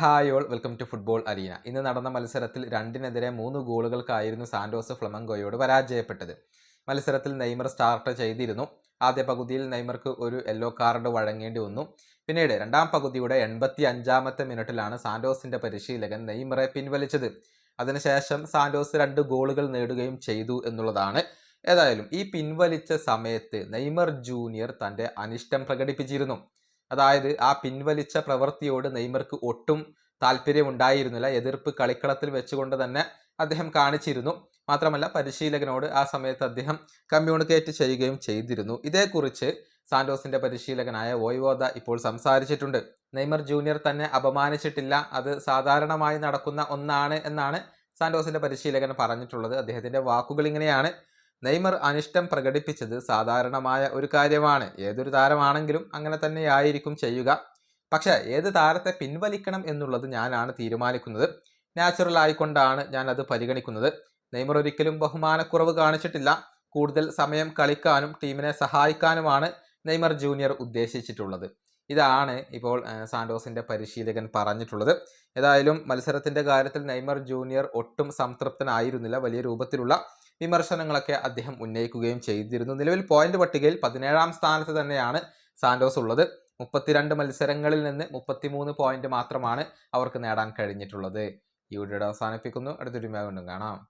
Hi all welcome to football arena ഇന്ന് നടന്ന മത്സരത്തിൽ രണ്ടിനെതിരെ മൂന്ന് ഗോളുകൾക്കായിരുന്നു സാന്റോസ് ഫ്ലമങ്കോയോട് പരാജയപ്പെട്ടത്. മത്സരത്തിൽ നെയ്മർ സ്റ്റാർട്ട് ചെയ്തിരുന്നു. ആദ്യ പകുതിയിൽ നെയ്മർക്ക് ഒരു യെല്ലോ കാർഡ് വഴങ്ങേണ്ടി വന്നു. പിന്നീട് രണ്ടാം പകുതിയുടെ എൺപത്തി അഞ്ചാമത്തെ മിനിറ്റിലാണ് സാന്റോസിന്റെ പരിശീലകൻ നെയ്മറെ പിൻവലിച്ചത്. അതിനുശേഷം സാന്റോസ് രണ്ട് ഗോളുകൾ നേടുകയും ചെയ്തു എന്നുള്ളതാണ്. ഏതായാലും ഈ പിൻവലിച്ച സമയത്ത് നെയ്മർ ജൂനിയർ തന്റെ അനിഷ്ടം പ്രകടിപ്പിച്ചിരുന്നു. അതായത് ആ പിൻവലിച്ച പ്രവൃത്തിയോട് നെയ്മർക്ക് ഒട്ടും താല്പര്യമുണ്ടായിരുന്നില്ല. എതിർപ്പ് കളിക്കളത്തിൽ വെച്ചുകൊണ്ട് തന്നെ അദ്ദേഹം കാണിച്ചിരുന്നു. മാത്രമല്ല പരിശീലകനോട് ആ സമയത്ത് അദ്ദേഹം കമ്മ്യൂണിക്കേറ്റ് ചെയ്യുകയും ചെയ്തിരുന്നു. ഇതേക്കുറിച്ച് സാന്റോസിന്റെ പരിശീലകനായ വോയ്വോദ ഇപ്പോൾ സംസാരിച്ചിട്ടുണ്ട്. നെയ്മർ ജൂനിയർ തന്നെ അപമാനിച്ചിട്ടില്ല. അത് സാധാരണമായി നടക്കുന്ന ഒന്നാണ് എന്നാണ് സാന്റോസിന്റെ പരിശീലകൻ പറഞ്ഞിട്ടുള്ളത്. അദ്ദേഹത്തിന്റെ വാക്കുകൾ ഇങ്ങനെയാണ് നെയ്മർ അനിഷ്ടം പ്രകടിപ്പിച്ചത് സാധാരണമായ ഒരു കാര്യമാണ്. ഏതൊരു താരമാണെങ്കിലും അങ്ങനെ തന്നെയായിരിക്കും ചെയ്യുക. പക്ഷേ ഏത് താരത്തെ പിൻവലിക്കണം എന്നുള്ളത് ഞാനാണ് തീരുമാനിക്കുന്നത്. നാച്ചുറൽ ആയിക്കൊണ്ടാണ് ഞാൻ അത് പരിഗണിക്കുന്നത്. നെയ്മർ ഒരിക്കലും ബഹുമാനക്കുറവ് കാണിച്ചിട്ടില്ല. കൂടുതൽ സമയം കളിക്കാനും ടീമിനെ സഹായിക്കാനുമാണ് നെയ്മർ ജൂനിയർ ഉദ്ദേശിച്ചിട്ടുള്ളത്. ഇതാണ് ഇപ്പോൾ സാന്റോസിന്റെ പരിശീലകൻ പറഞ്ഞിട്ടുള്ളത്. ഏതായാലും മത്സരത്തിന്റെ കാര്യത്തിൽ നെയ്മർ ജൂനിയർ ഒട്ടും സംതൃപ്തനായിരുന്നില്ല. വലിയ രൂപത്തിലുള്ള വിമർശനങ്ങളൊക്കെ അദ്ദേഹം ഉന്നയിക്കുകയും ചെയ്തിരുന്നു. നിലവിൽ പോയിന്റ് പട്ടികയിൽ പതിനേഴാം സ്ഥാനത്ത് തന്നെയാണ് സാന്റോസ് ഉള്ളത്. മുപ്പത്തിരണ്ട് മത്സരങ്ങളിൽ നിന്ന് മുപ്പത്തിമൂന്ന് പോയിന്റ് മാത്രമാണ് അവർക്ക് നേടാൻ കഴിഞ്ഞിട്ടുള്ളത്. ഈ വീഡിയോ അവസാനിപ്പിക്കുന്നു. അടുത്തൊരു വീണ്ടും കാണാം.